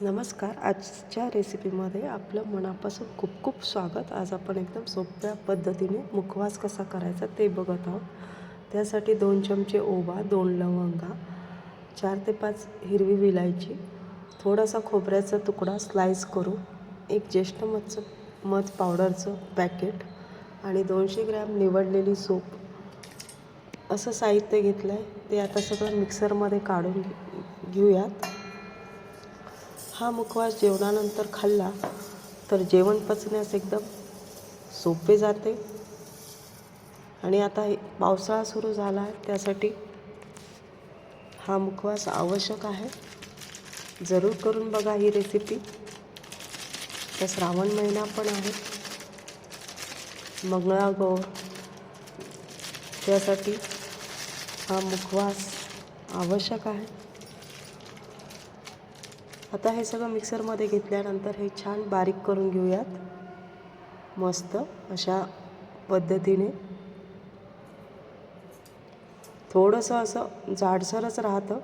नमस्कार. आजच्या रेसिपीमध्ये आपलं मनापासून खूप खूप स्वागत. आज आपण एकदम सोप्या पद्धतीने मुखवास कसा करायचा ते बघत आहोत. त्यासाठी दोन चमचे ओवा दोन लवंगा चार ते पाच हिरवी विलायची थोडासा खोबऱ्याचा तुकडा स्लाईस करू एक ज्येष्ठ मधचं मध पावडरचं पॅकेट आणि दोनशे ग्रॅम निवडलेली सोप. असं साहित्य घेतलं आहे ते आता सगळं मिक्सरमध्ये काढून घे- घेऊयात. हा मुखवास जेवणानंतर खाल्ला तर जेवण पचण्यास एकदम सोपे जाते. आणि आता पावसाळा सुरू झाला आहे त्यासाठी हा मुखवास आवश्यक आहे. जरूर करून बघा ही रेसिपी तर श्रावण महिना पण आहे. मंगळागौर. त्यासाठी हा मुखवास आवश्यक आहे. आता हे सगळं मिक्सरमध्ये घेतल्यानंतर हे छान बारीक करून घेऊयात. मस्त अशा पद्धतीने. थोडंसं असं जाडसरच राहतं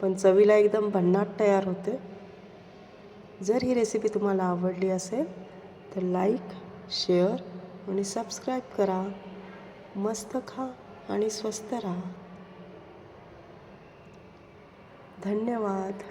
पण चवीला एकदम भन्नाट तयार होते. जर ही रेसिपी तुम्हाला आवडली असेल तर लाईक शेअर आणि सबस्क्राईब करा. मस्त खा आणि स्वस्त राहा. धन्यवाद.